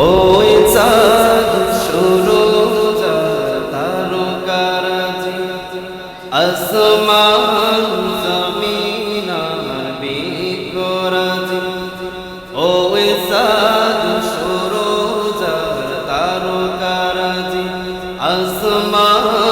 ওই চাঁদ শুরু তারকারাজি আসমান জমিন বিকরাজি ওই চাঁদ শুরু তারকারাজি আসমান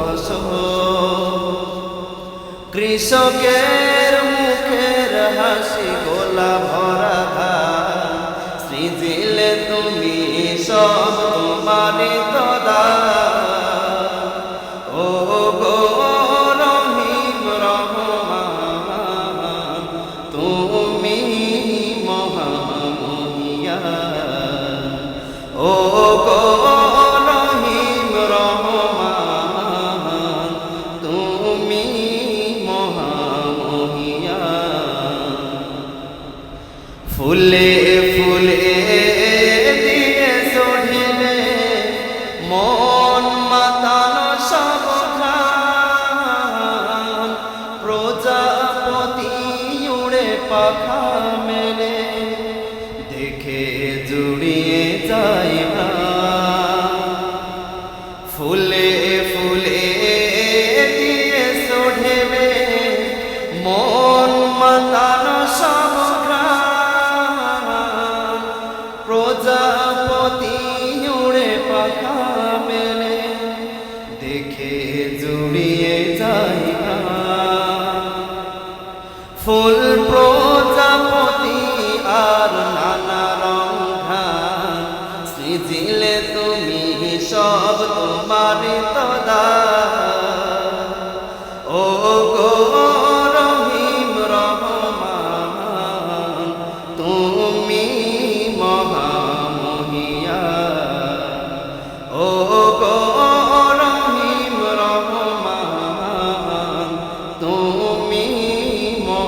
ফসল কৃষকের মুখের হাসি গোলা ভরা সৃজিলে তুমি সব তোমারি তদা ও গো রহিম রহমান, তুমি মহামহিয়ান ও গো ফুলে ফুলে মন প্রজাপতি উড়ে পাখা দেখে জুড়িয়ে ফুলে দেখে জুড়িয়ে যাই। ফুল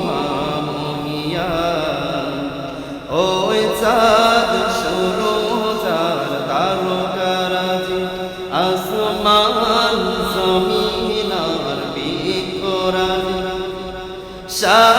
মহামহিয়ান ওই চাঁদ শুরু চার তারকারাজি আসমান জমিনার বিকরাজি সাগর